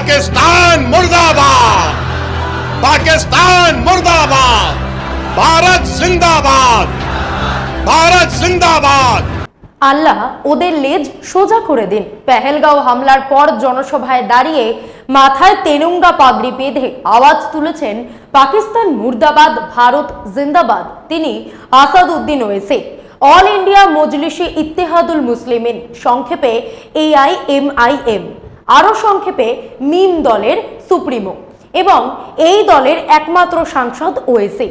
पाकिस्तान मुर्दाबाद पाकिस्तान मुर्दाबाद भारत जिंदाबाद भारत जिंदाबाद আল্লাহ ওদের লেজ সোজা করে দিন পেহেলগাঁও হামলার পর জনসভায় দাঁড়িয়ে মাথায় তেনুঙ্গা পাগড়ি বেঁধে আওয়াজ তুলেছেন পাকিস্তান মুর্দাবাদ ভারত জিন্দাবাদ তিনি আসাদ উদ্দিন ওয়েসি অল ইন্ডিয়া মজলিসে ইত্তেহাদুল মুসলিমিন সংক্ষেপে এআইএমআইএম আরও সংক্ষেপে মিম দলের সুপ্রিমো এবং এই দলের একমাত্র সাংসদ ওয়েসি,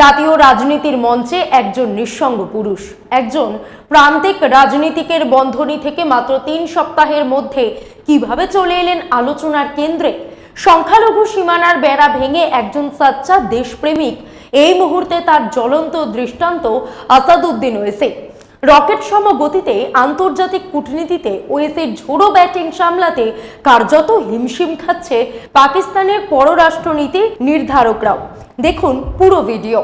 জাতীয় রাজনীতির মঞ্চে একজন নিঃসঙ্গ পুরুষ, একজন প্রান্তিক রাজনীতিকের বন্ধনী থেকে মাত্র তিন সপ্তাহের মধ্যে কীভাবে চলে এলেন আলোচনার কেন্দ্রে? সংখ্যালঘু সীমানার বেড়া ভেঙে একজন সাচ্চা দেশপ্রেমিক, এই মুহূর্তে তার জ্বলন্ত দৃষ্টান্ত আসাদুদ্দিন ওয়েসে। রকেট সম গতিতে আন্তর্জাতিক কূটনীতিতে ওয়েসের ঝোড়ো ব্যাটিং সামলাতে কার্যত হিমশিম খাচ্ছে পাকিস্তানের পররাষ্ট্রনীতি নির্ধারকরাও দেখুন পুরো ভিডিও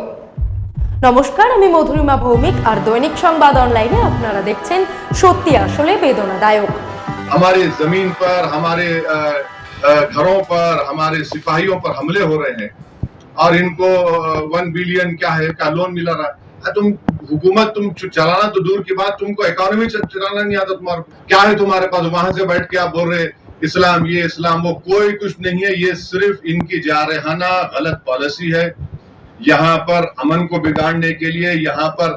নমস্কার আমি মধুরিমা ভৌমিক আর দৈনিক সংবাদ অনলাইনে আপনারা দেখছেন সত্যি আসলে বেদনাদায়ক हमारे जमीन पर हमारे अ, अ, घरों पर हमारे सिपाहियों पर हमले हो रहे हैं और इनको वन बिलियन क्या है क्या लोन मिला रहा है अ, حکومت تم چلانا تو دور کی بات، تم کو اکانومی چلانا نہیں آتا تمہارے کیا ہے تمہارے پاس؟ وہاں سے بیٹھ کے آپ بول رہے اسلام یہ، اسلام وہ، کوئی کچھ نہیں ہے، یہ صرف ان کی جارحانہ غلط پالیسی ہے۔ یہاں پر امن کو بگاڑنے کے لیے، یہاں پر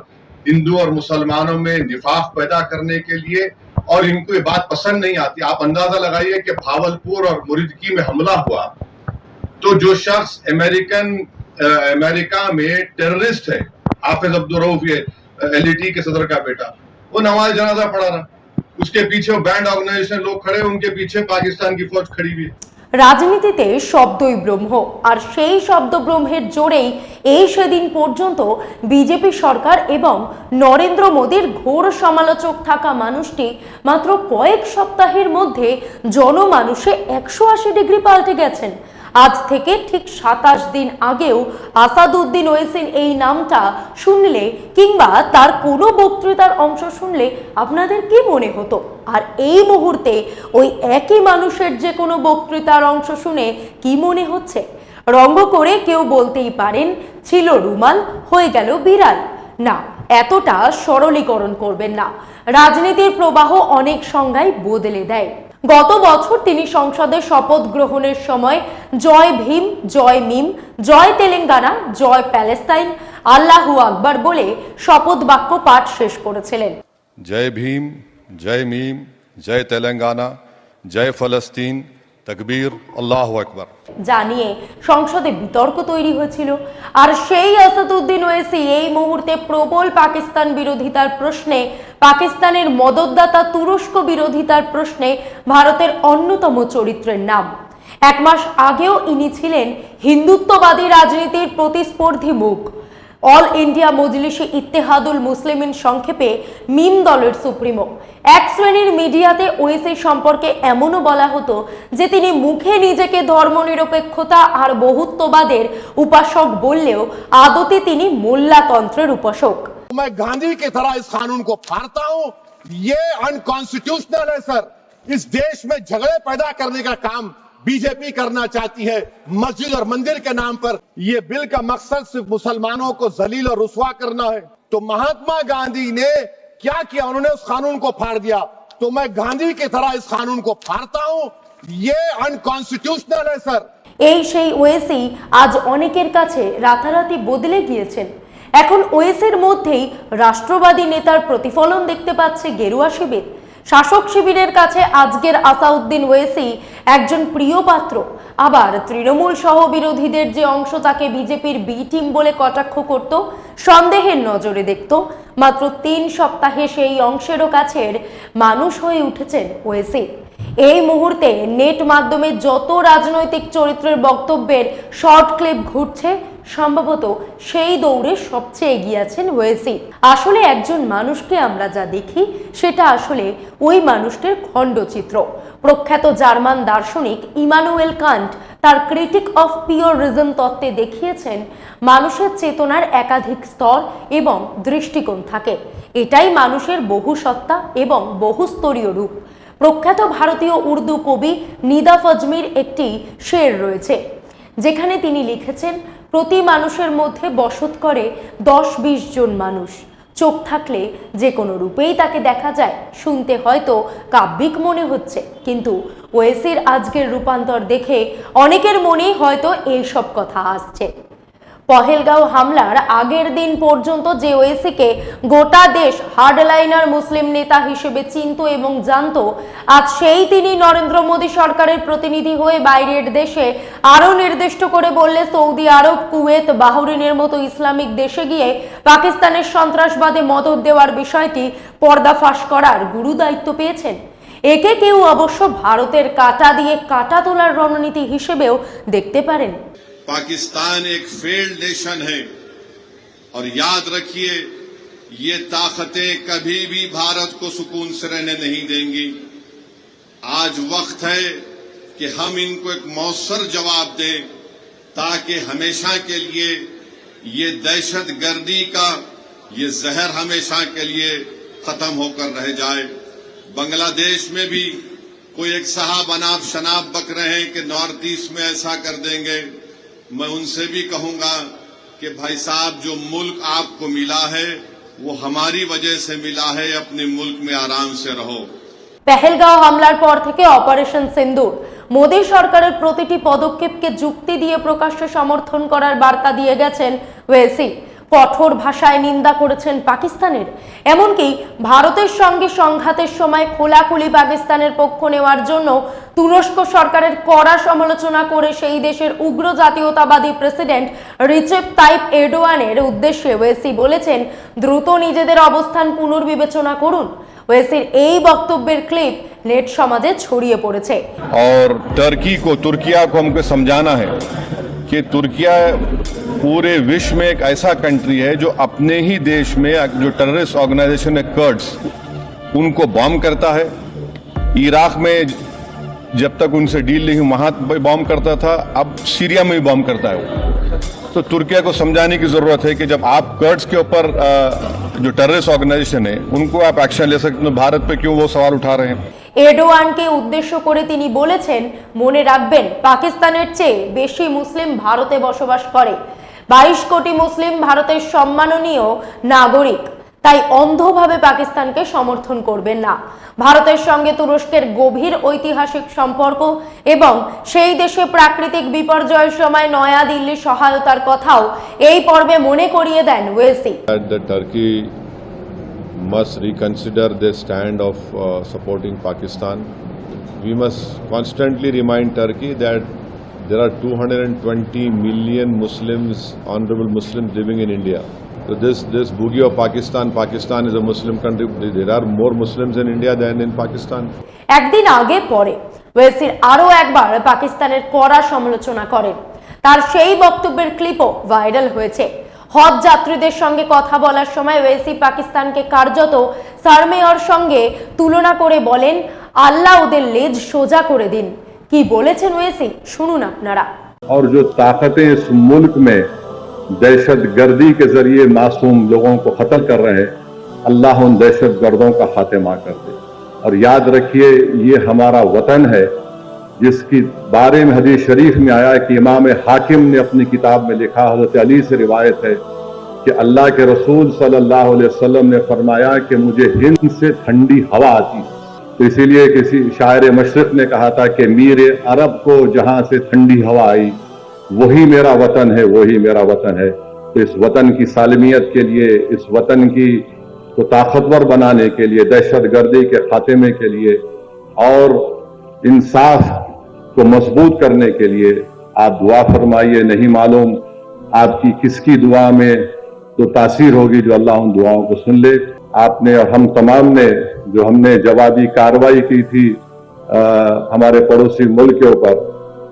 ہندو اور مسلمانوں میں نفاق پیدا کرنے کے لیے اور ان کو یہ بات پسند نہیں آتی۔ آپ اندازہ لگائیے کہ بھاول پور اور مردکی میں حملہ ہوا۔ تو جو شخص امریکن امریکہ میں ٹیررسٹ ہے हाफिज अब्दुल रऊफ ये एलईटी के सदर का बेटा वो नमाज जनाजा पढ़ा रहा उसके पीछे वो बैंड ऑर्गेनाइजेशन लोग खड़े हैं, उनके पीछे पाकिस्तान की फौज खड़ी हुई है রাজনীতিতে শব্দই ব্রহ্ম আর সেই শব্দ ব্রহ্মের জোরেই এই সেদিন পর্যন্ত বিজেপি সরকার এবং নরেন্দ্র মোদীর ঘোর সমালোচক থাকা মানুষটি মাত্র কয়েক সপ্তাহের মধ্যে জনমানুষে একশো আশি ডিগ্রি পাল্টে গেছেন আজ থেকে ঠিক সাতাশ দিন আগেও আসাদুদ্দিন ওয়েসিন এই নামটা শুনলে কিংবা তার কোনো বক্তৃতার অংশ শুনলে আপনাদের কি মনে হতো? আর এই মুহূর্তে ওই একই মানুষের যে কোনো বক্তৃতার অংশ শুনে কি মনে হচ্ছে? রঙ্গ করে কেউ বলতেই পারেন, ছিল রুমাল, হয়ে গেল বিড়াল। না, এতটা সরলীকরণ করবেন না। রাজনীতির প্রবাহ অনেক সংজ্ঞায় বদলে দেয়। গত বছর তিনি সংসদে শপথ গ্রহণের সময় জয় ভীম জয় মিম জয় তেলেঙ্গানা জয় প্যালেস্তাইন আল্লাহু আকবর বলে শপথ বাক্য পাঠ শেষ করেছিলেন। জয় ভীম জয় মিম জয় তেলেঙ্গানা জয় ফলস্তিন তকবীর আল্লাহ আকবর। জানিয়ে সংসদে বিতর্ক তৈরি হয়েছিল। আর সেই আসাদুদ্দিন ওয়েসি এই মুহূর্তে প্রবল পাকিস্তান বিরোধিতার প্রশ্নে পাকিস্তানের মদতদাতা তুরস্ক বিরোধিতার প্রশ্নে ভারতের অন্যতম চরিত্রের নাম। এক মাস আগেও ইনি ছিলেন হিন্দুত্ববাদী রাজনীতির প্রতিস্পর্ধী মুখ। অল ইন্ডিয়া মজলিসে ইত্তেহাদুল মুসলিমিন সংক্ষেপে মিম দলের সুপ্রিমো। এক শ্রেণির মিডিয়াতে ওয়েসি সম্পর্কে এমনও বলা হতো যে তিনি মুখে নিজেকে ধর্মনিরপেক্ষতা আর বহুত্ববাদের উপাসক বললেও আদতে তিনি মোল্লাতন্ত্রের উপাসক। میں گاندھی کی طرح اس قانون کو پھاڑتا ہوں، یہ انکانسٹیوشنل ہے سر۔ اس دیش میں جھگڑے پیدا کرنے کا کام بی جے پی کرنا چاہتی ہے، مسجد اور مندر کے نام پر۔ یہ بل کا مقصد صرف مسلمانوں کو زلیل اور رسوا کرنا ہے۔ تو مہاتما گاندھی نے کیا کیا؟ انہوں نے اس قانون کو پھاڑ دیا۔ تو میں گاندھی کی طرح اس قانون کو پھاڑتا ہوں۔ یہ انکانسٹیوشنل ہے سر۔ এই সেই ওয়েসি আজ অনেকের কাছে রাতারাতি বদলে গিয়েছেন। এখন ওয়েসের মধ্যেই রাষ্ট্রবাদী নেতার প্রতিফলন দেখতে পাচ্ছে গেরুয়া শিবির। শাসক শিবিরের কাছে আজকের আসাউদ্দিন ওয়েসি একজন প্রিয় পাত্র। আবার তৃণমূল সহ বিরোধীদের যে অংশ তাকে বিজেপির বি টিম বলে কটাক্ষ করত, সন্দেহের নজরে দেখত। মাত্র তিন সপ্তাহে সেই অংশেরও কাছের মানুষ হয়ে উঠেছেন ওয়েসি। এই মুহূর্তে নেট মাধ্যমে যত রাজনৈতিক চরিত্রের বক্তব্যের শর্ট ক্লিপ ঘুরছে সম্ভবত সেই দৌড়ে সবচেয়ে এগিয়ে আছেন ওয়েসি। আসলে একজন মানুষকে আমরা যা দেখি, সেটা আসলে ওই মানুষটির খণ্ডচিত্র। প্রখ্যাত জার্মান দার্শনিক ইমানুয়েল কান্ট তার ক্রিটিক অফ পিওর রিজন তত্ত্বে দেখিয়েছেন, মানুষের চেতনার একাধিক স্তর এবং দৃষ্টিকোণ থাকে। এটাই মানুষের বহু সত্তা এবং বহুস্তরীয় রূপ। প্রখ্যাত ভারতীয় উর্দু কবি নিদা ফজমির একটি শের রয়েছে, যেখানে তিনি লিখেছেন প্রতি মানুষের মধ্যে বসত করে দশ বিশ জন মানুষ। চোখ থাকলে যে কোনো রূপেই তাকে দেখা যায়। শুনতে হয়তো কাব্যিক মনে হচ্ছে, কিন্তু ওয়েসির আজকের রূপান্তর দেখে অনেকের মনেই হয়তো এইসব কথা আসছে। পহেলগাঁও হামলার আগের দিন পর্যন্ত যে ওয়েসিকে গোটা দেশ হার্ডলাইনার মুসলিম নেতা হিসেবে চিনত এবং জানত। আজ সেই তিনি নরেন্দ্র মোদী সরকারের প্রতিনিধি হয়ে বাইরের দেশে আরও নির্দিষ্ট করে বললে, সৌদি আরব, কুয়েত, বাহরিনের মতো ইসলামিক দেশে গিয়ে পাকিস্তানের সন্ত্রাসবাদে মদত দেওয়ার বিষয়টি পর্দাফাশ করার গুরু দায়িত্ব পেয়েছেন। একে কেউ অবশ্য ভারতের কাটা দিয়ে কাটা তোলার রণনীতি হিসেবেও দেখতে পারেন। پاکستان ایک فیلڈ نیشن ہے۔ اور یاد رکھیے، یہ طاقتیں کبھی بھی بھارت کو سکون سے رہنے نہیں دیں گی۔ آج وقت ہے کہ ہم ان کو ایک مؤثر جواب دیں تاکہ ہمیشہ کے لیے یہ دہشت گردی کا یہ زہر ہمیشہ کے لیے ختم ہو کر رہ جائے۔ بنگلہ دیش میں بھی کوئی ایک صاحب اناب شناب بک رہے ہیں کہ نارتھ ایسٹ میں ایسا کر دیں گے۔ میں ان سے بھی کہوں گا کہ بھائی صاحب، جو ملک آپ کو ملا ہے، وہ ہماری وجہ سے ملا ہے، اپنے ملک میں آرام سے رہو۔ پہلگاؤ حملار پر تھے کہ آپریشن سندور۔ অপারেশন সিন্দুর پروتیٹی সরকারের کے جکتی دیئے দিয়ে প্রকাশ্যে کرار بارتا دیئے দিয়ে গেছেন ویسی কঠোর ভাষায় নিন্দা করেছেন পাকিস্তানের। এমনকি ভারতের সঙ্গে সংঘাতের সময় খোলাখুলি পাকিস্তানের পক্ষ নেওয়ার জন্য তুরস্ক সরকারের কড়া সমালোচনা করে সেই দেশের উগ্র জাতীয়তাবাদী প্রেসিডেন্ট রিচেপ তাইপ এরডোয়ানের উদ্দেশ্যে ওয়েসি বলেছেন, দ্রুত নিজেদের অবস্থান পুনর্বিবেচনা করুন। ওয়েসির এই বক্তব্যের ক্লিপ লেট সমাজে ছড়িয়ে পড়েছে। اور ٹرکی کو ترکیہ کو ہم کو سمجھانا ہے کہ ترکیہ پورے وشو میں ایک ایسا کنٹری ہے جو اپنے ہی دیش میں جو ٹیررسٹ آرگنائزیشن ہے کرڈس ان کو بام کرتا ہے۔ عراق میں جب تک ان سے ڈیل نہیں وہاں بام کرتا تھا، اب سیریا میں بھی بام کرتا ہے تو ترکیہ کو سمجھانے کی ضرورت ہے کہ جب آپ کرڈز کے اوپر جو ٹررس آرگنائزیشن ہے، ان کو آپ ایکشن لے سکتے ہیں بھارت پہ کیوں وہ سوال اٹھا رہے ہیں؟ এরডোয়ানকে উদ্দেশ্য করে তিনি বলেছেন, মনে রাখবেন, পাকিস্তানের চেয়ে বেশি মুসলিম ভারতে বসবাস করে। বাইশ কোটি মুসলিম ভারতের সম্মাননীয় নাগরিক। তাই অন্ধভাবে পাকিস্তানকে সমর্থন করবেন না। ভারতের সঙ্গে তুরস্কের গভীর ঐতিহাসিক সম্পর্ক এবং সেই দেশে প্রাকৃতিক বিপর্যয়ের সময় নয়াদিল্লি সহায়তার কথাও এই পর্বে মনে করিয়ে দেন ওয়েসি must reconsider their stand of uh, supporting Pakistan. We must constantly remind Turkey that there are 220 million Muslims, honorable Muslims living in India. So this, this boogie of Pakistan, Pakistan is a Muslim country. There are more Muslims in India than in Pakistan. একদিন আগে পরে ওয়েসির আরও একবার পাকিস্তানের কড়া সমালোচনা করেন তার সেই বক্তব্যের ক্লিপও ভাইরাল হয়েছে হজ যাত্রীদের সঙ্গে কথা বলার সময় ওয়েসি পাকিস্তানকে কার্যত সারমেয়র সঙ্গে তুলনা করে বলেন আল্লাহ ওদের লেজ সোজা করে দিন কি বলেছেন ওয়েসি শুনুন আপনারা और जो ताकतें इस मुल्क में दहशत गर्दी के जरिए मासूम लोगों को कत्ल कर रहे हैं अल्लाह उन दहशत गर्दों का खात्मा कर दे और याद रखिए ये हमारा वतन है جس کی بارے میں حدیث شریف میں آیا کہ امام حاکم نے اپنی کتاب میں لکھا، حضرت علی سے روایت ہے کہ اللہ کے رسول صلی اللہ علیہ وسلم نے فرمایا کہ مجھے ہند سے ٹھنڈی ہوا آتی۔ تو اسی لیے کسی شاعر مشرق نے کہا تھا کہ میر عرب کو جہاں سے ٹھنڈی ہوا آئی، وہی میرا وطن ہے، وہی میرا وطن ہے۔ تو اس وطن کی سالمیت کے لیے، اس وطن کی کو طاقتور بنانے کے لیے، دہشت گردی کے خاتمے کے لیے اور انصاف کو مضبوط کرنے کے لیے آپ دعا فرمائیے، نہیں معلوم آپ کی کس کی دعا میں تو تاثیر ہوگی جو اللہ ان دعاؤں کو سن لے۔ آپ نے اور ہم تمام نے جو ہم نے جوابی کاروائی کی تھی ہمارے پڑوسی ملک کے اوپر،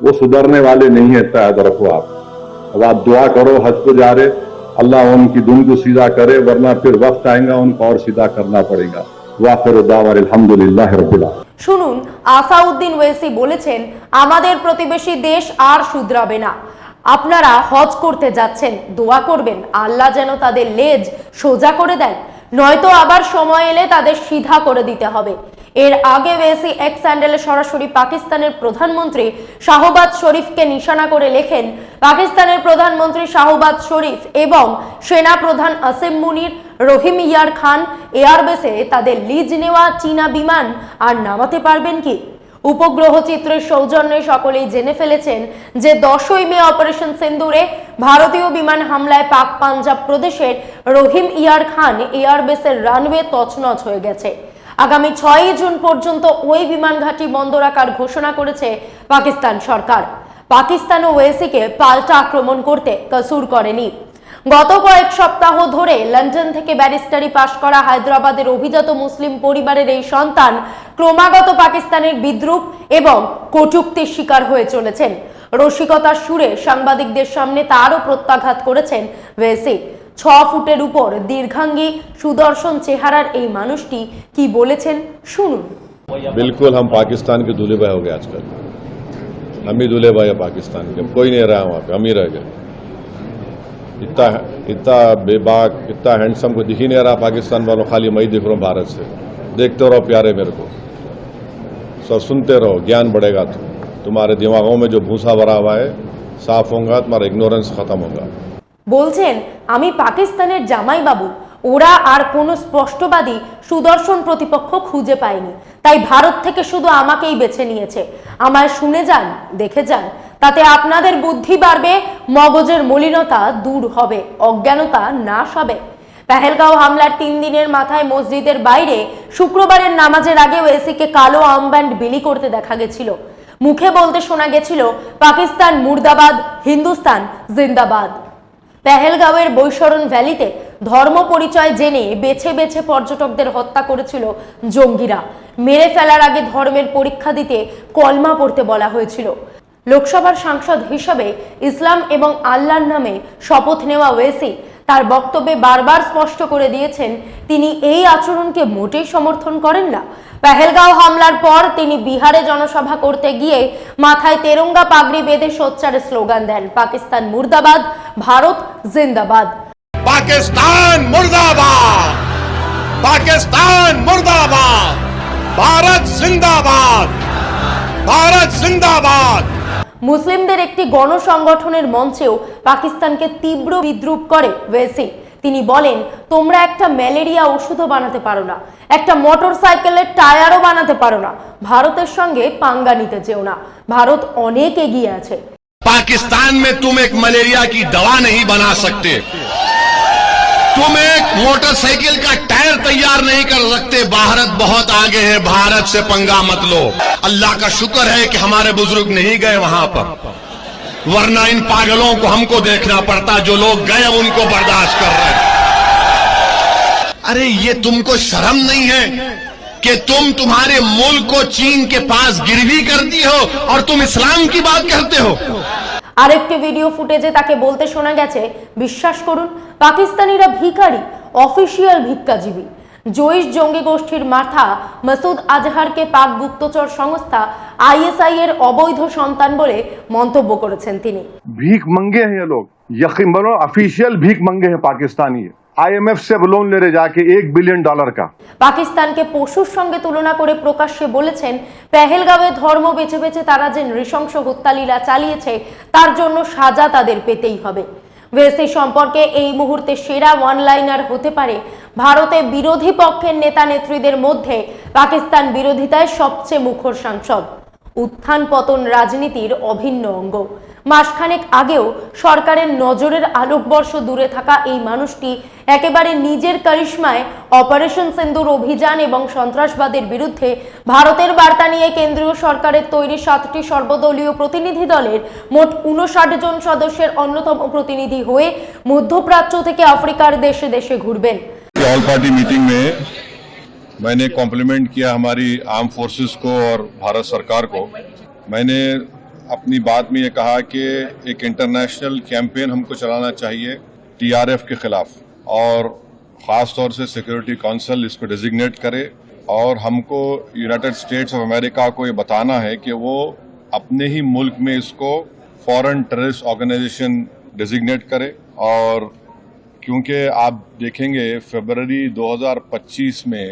وہ سدھرنے والے نہیں ہیں تعداد رکھو آپ۔ اب آپ دعا کرو، حج کو جا رہے، اللہ ان کی دن کو سیدھا کرے، ورنہ پھر وقت آئیں گا، ان کو اور سیدھا کرنا پڑے گا۔ واخر دعوان الحمد للہ رب اللہ শুনুন, আসাউদ্দিন ওয়েসি বলেছেন, আমাদের প্রতিবেশী দেশ আর শুধরাবে না। আপনারা হজ করতে যাচ্ছেন, দোয়া করবেন। আল্লাহ যেন তাদের লেজ সোজা করে দেন। নয়তো আবার সময় এলে তাদের সিধা করে দিতে হবে। এর আগে ওয়েসি এক্স স্যান্ডেলে সরাসরি পাকিস্তানের প্রধানমন্ত্রী শাহবাজ শরীফকে নিশানা করে লেখেন, পাকিস্তানের প্রধানমন্ত্রী শাহবাজ শরীফ এবং সেনা প্রধান আসিম মুনির রহিম ইয়ার খান এয়ারবেসে তাদের লিজ নেওয়া চীনা বিমান আর নামাতে পারবেন কি? উপগ্রহ চিত্রের সৌজন্যে সকলেই জেনে ফেলেছেন যে দশই মে অপারেশন সেন্দুরে ভারতীয় বিমান হামলায় পাক পাঞ্জাব প্রদেশের রহিম ইয়ার খান এয়ারবেসের রানওয়ে তছনছ হয়ে গেছে। আগামী ছয়ই জুন পর্যন্ত ওই বিমান ঘাঁটি বন্ধ রাখার ঘোষণা করেছে পাকিস্তান সরকার। পাকিস্তান ওয়েসিকে পাল্টা আক্রমণ করতে কসুর করেনি। গত কয়েক সপ্তাহ ধরে লন্ডন থেকে ব্যারিস্টারি পাশ করা হায়দ্রাবাদের অভিজাত মুসলিম পরিবারের এই সন্তান ক্রমাগত পাকিস্তানের বিদ্রুপ এবং কটুক্তির শিকার হয়ে চলেছেন রসিকতার সুরে সাংবাদিকদের সামনে তারও প্রত্যাঘাত করেছেন ওয়েসি ছ ফুটের উপর দীর্ঘাঙ্গী সুদর্শন চেহারার এই মানুষটি কি বলেছেন শুনুন बिल्कुल हम पाकिस्तान के दूल्हे भाई हो गए आजकल हम ही दूल्हे भाई है पाकिस्तान के कोई नहीं रहा वहाँ पे हम ही रह गए इतना इतना बेबाक इतना हैंडसम को दिख ही नहीं रहा पाकिस्तान वालों खाली मैं ही दिख रहा हूँ भारत से देखते रहो प्यारे मेरे को सब सुनते रहो ज्ञान बढ़ेगा तो तुम्हारे दिमागों में जो भूसा भरा हुआ है साफ होगा तुम्हारा इग्नोरेंस खत्म होगा বলছেন আমি পাকিস্তানের জামাইবাবু ওরা আর কোনো স্পষ্টবাদী সুদর্শন প্রতিপক্ষ খুঁজে পায়নি তাই ভারত থেকে শুধু আমাকেই বেছে নিয়েছে আমায় শুনে যান দেখে যান তাতে আপনাদের বুদ্ধি বাড়বে, মগজের মলিনতা দূর হবে, অজ্ঞানতা নাশ হবে। পেহেলগাঁও হামলার তিন দিনের মাথায় মসজিদের বাইরে শুক্রবারের নামাজের আগে ওয়েসিকে কালো আমব্যান্ড বিলি করতে দেখা গেছিল। মুখে বলতে শোনা গেছিল, পাকিস্তান মুর্দাবাদ, হিন্দুস্তান জিন্দাবাদ। পেহেলগাঁওয়ের বৈশরণ ভ্যালিতে ধর্ম পরিচয় জেনে বেছে বেছে পর্যটকদের হত্যা করেছিল জঙ্গিরা। মেরে ফেলার আগে ধর্মের পরীক্ষা দিতে কলমা পড়তে বলা হয়েছিল। লোকসভার সাংসদ হিসাবে ইসলাম এবং আল্লাহর নামে শপথ নেওয়া ওয়েসি তার বক্তব্যে বারবার স্পষ্ট করে দিয়েছেন তিনি এই আচরণকে মোটেই সমর্থন করেন না পেহেলগাঁও হামলার পর তিনি বিহারে জনসভা করতে গিয়ে মাথায় তেরঙ্গা পাগড়ি বেঁধে সোচ্চারে স্লোগান দেন পাকিস্তান মুর্দাবাদ ভারত জিন্দাবাদ पाकिस्तान मुर्दाबाद पाकिस्तान मुर्दाबाद भारत जिंदाबाद भारत जिंदाबाद মুসলিমদের একটি গণসংগঠনের মঞ্চেও পাকিস্তানকে তীব্র বিদ্রুপ করে ওয়েসি তিনি বলেন তোমরা একটা ম্যালেরিয়া ওষুধও বানাতে পারো না একটা মোটর সাইকেলের টায়ারও বানাতে পারো না ভারতের সঙ্গে পাঙ্গা নিতে চেও না ভারত অনেক এগিয়ে আছে पाकिस्तान में तुम एक मलेरिया की दवा नहीं बना सकते तुम एक मोटरसाइकिल का شہر تیار نہیں کر سکتے، بھارت بہت آگے ہے، بھارت سے پنگا مت لو۔ اللہ کا شکر ہے کہ ہمارے بزرگ نہیں گئے وہاں پر۔ ورنہ ان پاگلوں کو ہم کو دیکھنا پڑتا، جو لوگ گئے ان کو برداشت کر رہے ہیں۔ ارے، یہ تم کو شرم نہیں ہے کہ تم تمہارے ملک کو چین کے پاس گروی کرتی ہو اور تم اسلام کی بات کرتے ہو؟ আরেকটি ভিডিও ফুটেজে তাকে বলতে শোনা গেছে। বিশ্বাস করুন، পাকিস্তানিরা ভিখারি অফিসিয়াল ভিক্ষাজীবী জৈশ জঙ্গি গোষ্ঠীর মাথা মাসুদ আজহারকে পাক গুপ্তচর সংস্থা আইএসআই এর অবৈধ সন্তান বলে মন্তব্য করেছেন তিনি भीख मंगे हैं ये लोग यकीन बनो ऑफिशियल भीख मंगे हैं पाकिस्तानी आईएमएफ से लोन ले रहे जाके एक बिलियन डॉलर का পাকিস্তানকে পশুর সঙ্গে তুলনা করে প্রকাশ্যে বলেছেন পেহেলগাঁওয়ে ধর্ম বেছে বেছে তারা যে নৃশংস হত্যালীলা চালিয়েছে তার জন্য সাজা তাদের পেতেই হবে ওয়েসি সম্পর্কে এই মুহূর্তে সেরা ওয়ান লাইনার হতে পারে ভারতে বিরোধী পক্ষের নেতা নেত্রীদের মধ্যে পাকিস্তান বিরোধিতায় সবচেয়ে মুখর সাংসদ। উত্থান পতন রাজনীতির অভিন্ন অঙ্গ। মাসখানেক আগেও সরকারের নজরের আলোকবর্ষ দূরে থাকা এই মানুষটি একেবারে নিজের কারিশ্মায় অপারেশন সিন্দুর অভিযান এবং সন্ত্রাসবাদের বিরুদ্ধে ভারতের বার্তা নিয়ে কেন্দ্রীয় সরকারের তৈরি সাতটি সর্বদলীয় প্রতিনিধি দলের মোট উনষাট জন সদস্যের অন্যতম প্রতিনিধি হয়ে মধ্যপ্রাচ্য থেকে আফ্রিকার দেশে দেশে ঘুরবেন ऑल पार्टी मीटिंग में मैंने कॉम्प्लीमेंट किया हमारी आर्म फोर्सेस को और भारत सरकार को मैंने اپنی بات میں یہ کہا کہ ایک انٹرنیشنل کیمپین ہم کو چلانا چاہیے ٹی آر ایف کے خلاف اور خاص طور سے سیکورٹی کونسل اس کو ڈیزگنیٹ کرے اور ہم کو یونائٹڈ سٹیٹس آف امریکہ کو یہ بتانا ہے کہ وہ اپنے ہی ملک میں اس کو فورن ٹریس آرگنائزیشن ڈیزگنیٹ کرے اور کیونکہ آپ دیکھیں گے فیبرری دو ہزار پچیس میں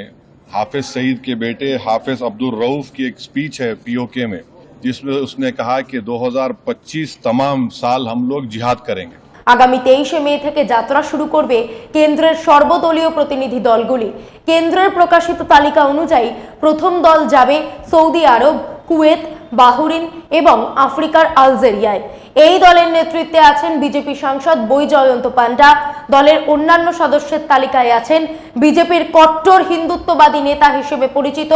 حافظ سعید کے بیٹے حافظ عبدالرعف کی ایک سپیچ ہے پی او کے میں जिसमें उसने कहा कि 2025 तमाम साल हम लोग जिहाद करेंगे আগামী তেইশে মে থেকে যাত্রা শুরু করবে কেন্দ্রের সর্বদলীয় প্রতিনিধি দলগুলি কেন্দ্রের প্রকাশিত তালিকা অনুযায়ী প্রথম দল যাবে সৌদি আরব কুয়েত বাহরিন এবং আফ্রিকার আলজেরিয়ায় এই দলের নেতৃত্বে আছেন বিজেপি সাংসদ বৈজয়ন্ত পান্ডা। দলের অন্যান্য সদস্যের তালিকায় আছেন বিজেপির কট্টর হিন্দুত্ববাদী নেতা হিসেবে পরিচিত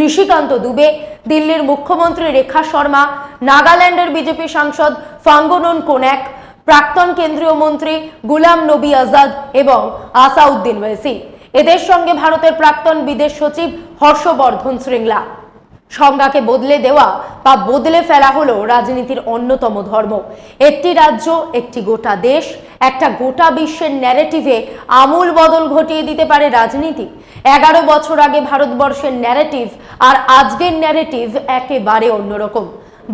নিশিকান্ত দুবে, দিল্লির মুখ্যমন্ত্রী রেখা শর্মা, নাগাল্যান্ডের বিজেপি সাংসদ ফাঙ্গনন কোন্যাক, প্রাক্তন কেন্দ্রীয় মন্ত্রী গুলাম নবী আজাদ এবং আসাউদ্দিন ওয়েসি। এদের সঙ্গে ভারতের প্রাক্তন বিদেশ সচিব হর্ষবর্ধন শৃঙ্গলা। সংজ্ঞাকে বদলে দেওয়া বা বদলে ফেলা হলো রাজনীতির অন্যতম ধর্ম। একটি রাজ্য, একটি গোটা দেশ, একটা গোটা বিশ্বের ন্যারেটিভে আমূল বদল ঘটিয়ে দিতে পারে রাজনীতি। এগারো বছর আগে ভারতবর্ষের ন্যারেটিভ আর আজকের ন্যারেটিভ একেবারে অন্যরকম।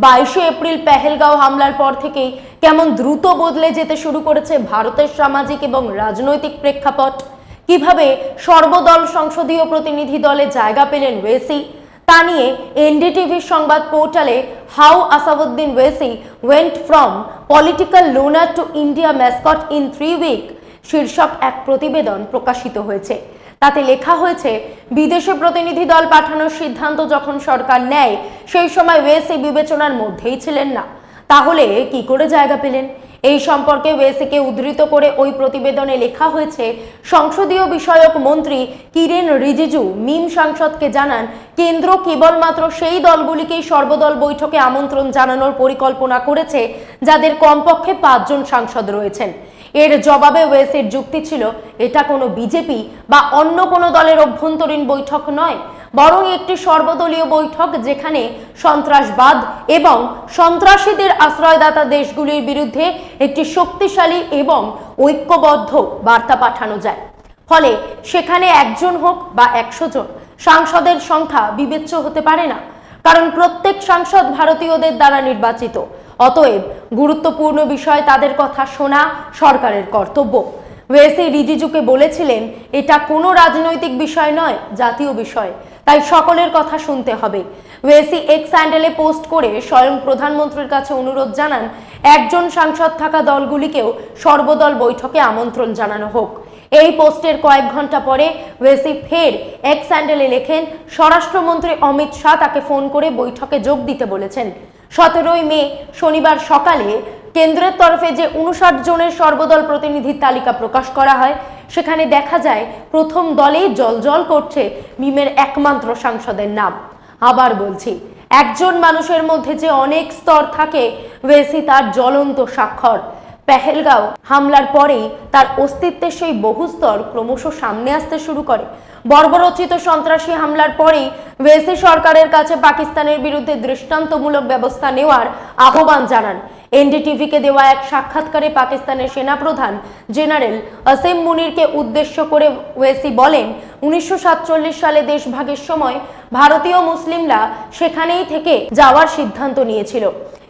বাইশে এপ্রিল পেহেলগাঁও হামলার পর থেকেই কেমন দ্রুত বদলে যেতে শুরু করেছে ভারতের সামাজিক এবং রাজনৈতিক প্রেক্ষাপট? কীভাবে সর্বদল সংসদীয় প্রতিনিধি দলে জায়গা পেলেন ওয়েসি? তা নিয়ে এনডিটিভির সংবাদ portal how Asaduddin Owaisi went from political loner to India mascot in three week শীর্ষক এক প্রতিবেদন প্রকাশিত হয়েছে। তাতে লেখা হয়েছে, বিদেশে প্রতিনিধি দল পাঠানোর সিদ্ধান্ত যখন সরকার নেয়, সেই সময় ওয়েসি বিবেচনার মধ্যেই ছিলেন না। তাহলে কি করে জায়গা পেলেন? এই সম্পর্কে ওয়েসিকে উদ্ধৃত করে ওই প্রতিবেদনে লেখা হয়েছে, সংসদীয় বিষয়ক মন্ত্রী কিরেন রিজিজু, মিম সাংসদকে জানান, কেন্দ্র কেবলমাত্র সেই দলগুলিকেই সর্বদল বৈঠকে আমন্ত্রণ জানানোর পরিকল্পনা করেছে, যাদের কমপক্ষে পাঁচজন সাংসদ রয়েছেন। এর জবাবে ওয়েসের যুক্তি ছিল, এটা কোনো বিজেপি বা অন্য কোনো দলের অভ্যন্তরীণ বৈঠক নয় বরং একটি সর্বদলীয় বৈঠক যেখানে সন্ত্রাসবাদ এবং সন্ত্রাসীদের আশ্রয়দাতা দেশগুলির বিরুদ্ধে একটি শক্তিশালী এবং ঐক্যবদ্ধ বার্তা পাঠানো যায়। ফলে সেখানে একজন হোক বা একশো জন, সাংসদের সংখ্যা বিবেচ্য হতে পারে না, কারণ প্রত্যেক সাংসদ ভারতীয়দের দ্বারা নির্বাচিত। অতএব গুরুত্বপূর্ণ বিষয় তাদের কথা শোনা সরকারের কর্তব্য। ওয়েসি রিজিজুকে বলেছিলেন, এটা কোনো রাজনৈতিক বিষয় নয়, জাতীয় বিষয়। তাই সকলের কথা শুনতে হবে। ওয়েসি এক্স স্যান্ডেলে পোস্ট করে স্বয়ং প্রধানমন্ত্রীর কাছে অনুরোধ জানান, একজন সাংসদ থাকা দলগুলিকেও সর্বদল বৈঠকে আমন্ত্রণ জানানো হোক। এই পোস্টের কয়েক ঘণ্টা পরে ওয়েসি ফের এক্স স্যান্ডেলে লেখেন, স্বরাষ্ট্রমন্ত্রী অমিত শাহ তাকে ফোন করে বৈঠকে যোগ দিতে বলেছেন। সতেরোই মে শনিবার সকালে কেন্দ্রের তরফে যে উনষাট জনের সর্বদল প্রতিনিধির তালিকা প্রকাশ করা হয়, সেখানে দেখা যায় প্রথম দলেই জল করছে মিমের একমাত্র সাংসদের নাম। আবার বলছি, একজন মানুষের মধ্যে যে অনেক স্তর থাকে, ওয়েসি তার জ্বলন্ত স্বাক্ষর। পেহেলগাঁও হামলার পরেই তার অস্তিত্বের সেই বহু স্তর ক্রমশ সামনে আসতে শুরু করে। বর্বরচিত সন্ত্রাসী হামলার পরেই ওয়েসি সরকারের কাছে পাকিস্তানের বিরুদ্ধে দৃষ্টান্তমূলক ব্যবস্থা নেওয়ার আহ্বান জানান এনডিটিভিকে দেওয়া এক সাক্ষাৎকারে পাকিস্তানের সেনাপ্রধান জেনারেল আসিম মুনিরকে উদ্দেশ্য করে ওয়েসি বলেন, উনিশশো সালে দেশভাগের সময় ভারতীয় মুসলিমরা সেখানেই থেকে যাওয়ার সিদ্ধান্ত নিয়েছিল।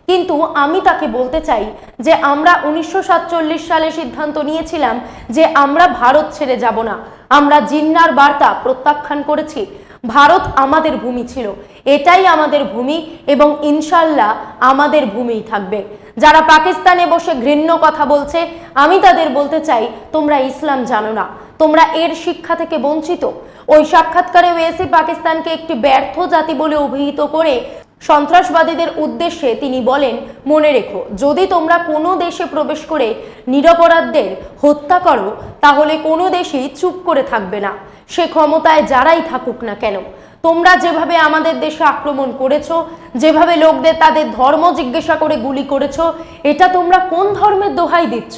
কিন্তু আমি তাকে বলতে চাই যে আমরা উনিশশো সাতচল্লিশ সালে সিদ্ধান্ত নিয়েছিলাম যে আমরা ভারত ছেড়ে যাব না। আমরা জিন্নার বার্তা প্রত্যাখ্যান করেছি। ভারত আমাদের ভূমি ছিল। এটাই আমাদের ভূমি এবং ইনশাল্লাহ আমাদের ভূমিই থাকবে। যারা পাকিস্তানে বসে ঘৃণ্য কথা বলছে, আমি তাদের বলতে চাই, তোমরা ইসলাম জানো না। তোমরা এর শিক্ষা থেকে বঞ্চিত। ওই সাক্ষাৎকারে ওয়েসি পাকিস্তানকে একটি ব্যর্থ জাতি বলে অভিহিত করে সন্ত্রাসবাদীদের উদ্দেশ্যে তিনি বলেন, মনে রেখো, যদি তোমরা কোনো দেশে প্রবেশ করে নিরপরাধদের হত্যা করো, তাহলে কোনো দেশই চুপ করে থাকবে না। সে ক্ষমতায় যারাই থাকুক না কেন, তোমরা যেভাবে আমাদের দেশে আক্রমণ করেছ, যেভাবে লোকদের তাদের ধর্ম জিজ্ঞাসা করে গুলি করেছ, এটা তোমরা কোন ধর্মের দোহাই দিচ্ছ?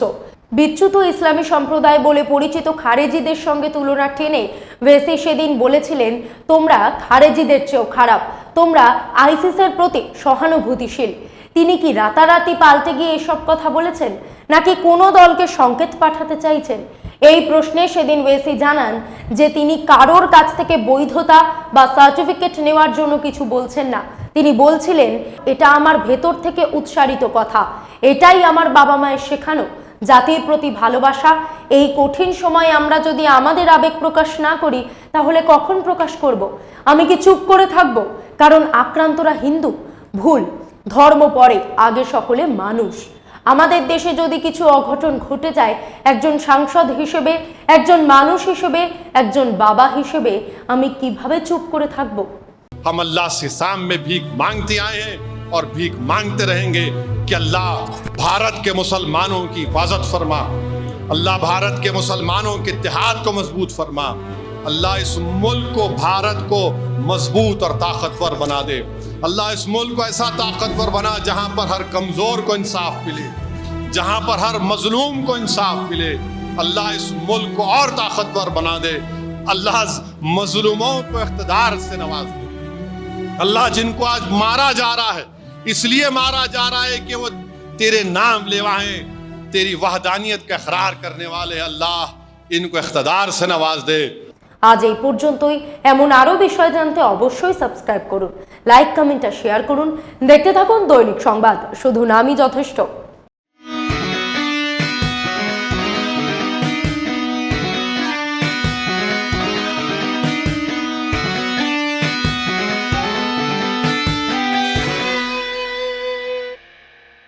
বিচ্যুত ইসলামী সম্প্রদায় বলে পরিচিত খারেজিদের সঙ্গে তুলনা টেনে ওয়েসি সেদিন বলেছিলেন, তোমরা খারেজিদের চেয়েও খারাপ, তোমরা আইসিসের প্রতি সহানুভূতিশীল। তিনি কি রাতারাতি পাল্টে গিয়ে এসব কথা বলেছেন, নাকি কোনো দলকে সংকেত পাঠাতে চাইছেন? এই প্রশ্নে সেদিন ওয়েসি জানান যে তিনি কারোর কাছ থেকে বৈধতা বা সার্টিফিকেট নেওয়ার জন্য কিছু বলছেন না। তিনি বলছিলেন, এটা আমার ভেতর থেকে উৎসারিত কথা। এটাই আমার বাবা মায়ের শেখানো। জাতির প্রতি ভালোবাসা। এই কঠিন সময়ে আমরা যদি আমাদের আবেগ প্রকাশ না করি, তাহলে কখন প্রকাশ করব? আমি কি চুপ করে থাকব? কারণ আক্রান্তরা হিন্দু। ভুল। ধর্ম পরে, আগে সকলে মানুষ। আমাদের দেশে যদি কিছু অঘটন ঘটে যায় একজন সাংসদ হিসেবে একজন মানুষ হিসেবে একজন বাবা হিসেবে আমি কিভাবে চুপ করে থাকবো हम अल्लाह से सामने भीख मांगते आए हैं और भीख मांगते रहेंगे कि अल्लाह भारत के मुसलमानों की हिफाजत फरमा अल्लाह भारत के मुसलमानों के इतिहाद को मजबूत फरमा अल्लाह इस मुल्क को भारत को मजबूत और ताकतवर बना दे अल्लाह इस मुल्क को ऐसा ताकतवर बना जहां पर हर कमजोर को इंसाफ मिले जहां पर हर मजलूम को इंसाफ मिले अल्लाह इस मुल्क को और ताकतवर बना दे अल्लाह मजलूमों को इकतदार से नवाज दे अल्लाह जिनको आज मारा जा रहा है इसलिए मारा जा रहा है कि वो तेरे नाम लेवाएं तेरी वहदानियत का इकरार करने वाले अल्लाह इनको इकतदार से नवाज दे আজ এই পর্যন্তই এমন আরও বিষয় জানতে অবশ্যই সাবস্ক্রাইব করুন লাইক কমেন্ট শেয়ার করুন। দেখতে থাকুন দৈনিক সংবাদ। শুধু নামই যথেষ্ট।